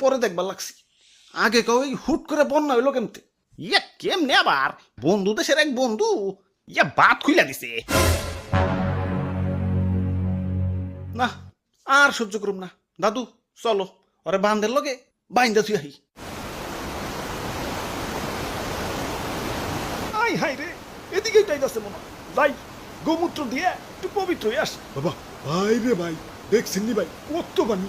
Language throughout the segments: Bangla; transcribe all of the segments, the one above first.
পরে দেখবার লাগছি। আগে কেউ এই হুট করে বন্যা হইল কেমতে? ইয়া কেমনে আবার? বন্ধু দেশের এক বন্ধু ইয়া বাত খুইলা দিছে। না আর সহ্য করুম না। দাদু চলো ওরে বান্ধের লগে বাইন্দা তুই আহি। আই হাই রে এদিকেই যাইতাছে মনে যাই গোমূত্র দিয়ে একটু পবিত্র হয়ে আসি। বাবা ভাই রে ভাই দেখছেন নি ভাই কত পানি।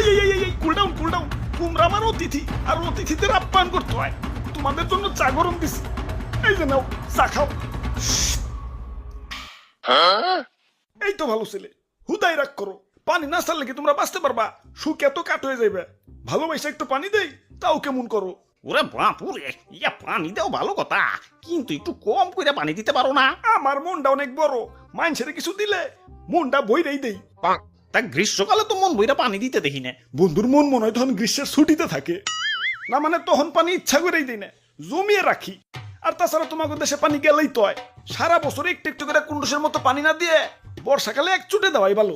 আমার অতিথি আর অতিথিদের আপ্যায়ন করতে হয়। তোমাদের জন্য চা গরম দিছি। এই যে নাও চা খাও। এই তো ভালো ছেলে হুদাই রাগ করো। পানি না ছাড়লে কি তোমরা বাঁচতে পারবা? সুখ এত কাট হয়ে যাইবে। ভালোবাসা একটু পানি দেই তাও কেমন করো? ওরে বাপুরে ইয়া পানি দেও ভালো কথা। কিন্তু একটু কম করে পানি দিতে পারো না। আমার মনটা অনেক বড় মানুষের কিছু দিলে মনটা বইরেই দেই। তা গ্রীষ্মকালে তো মন বইরা পানি দিতে দেখি না। বন্ধুর মন মনে হয় তখন গ্রীষ্মের ছুটিতে থাকে। না মানে তখন পানি ইচ্ছা করেই দিই না জমিয়ে রাখি। আর তাছাড়া তোমাকে দেশে পানি গেলেই তো হয়। সারা বছর একটু একটু করে কুন্ডুসের মতো পানি না দিয়ে বর্ষাকালে এক চুটে দেওয়াই ভালো।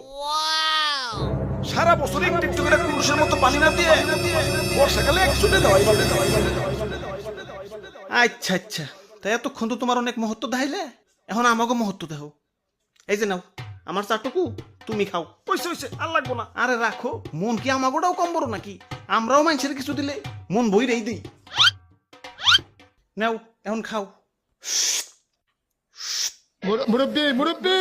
সারা বছর একটু একটু করে কুন্ডুসের মতো পানি না দিয়ে বর্ষাকালে এক চুটে দেওয়াই ভালো। আচ্ছা আচ্ছা। তাই এতক্ষণ তো তোমার অনেক মহত্ব দেখাইলে। এখন আমাকে মহত্ব দেহ এই যে নাও আমার চাটুকু। তুমি খাও। পয়সা হয়েছে আর লাগবো না। আরে রাখো মন কি আমাগোটাও কম বড় নাকি? আমরাও মানুষের কিছু দিলে মন বইরেই দিই। নাও এখন খাও। মুরব্বী মুরব্বী!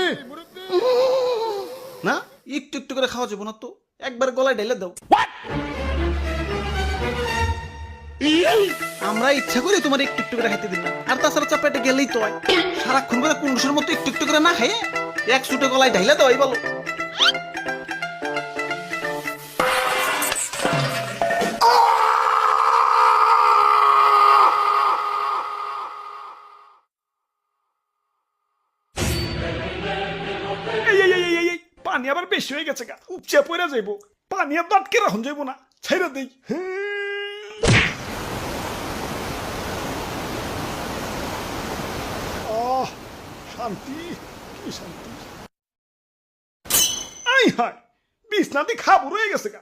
না একটু একটু করে খাওয়া যাব না তো। একবার গলায় ঢেলে দাও। আমরা ইচ্ছা করে তোমার একটু একটু করে খাইতে দিলাম আর তাছাড়া চাপাইতে গেলেই তো হয়। সারাক্ষণ করে কুন্ডুসের মতো একটু একটু করে না খাইয়ে এক সুটে গলায় ঢাইলে দেওয়াই বলো পানি আবার বেশি হয়ে গেছে গা। উপচে পড়ে যাইব। পানি আর দাঁতকে রাখুন যাইব না। ছেড়ে দেই। আহ, শান্তি, কি শান্তি। আই হায় বিছনাতে খাব রয়ে গেছে গা।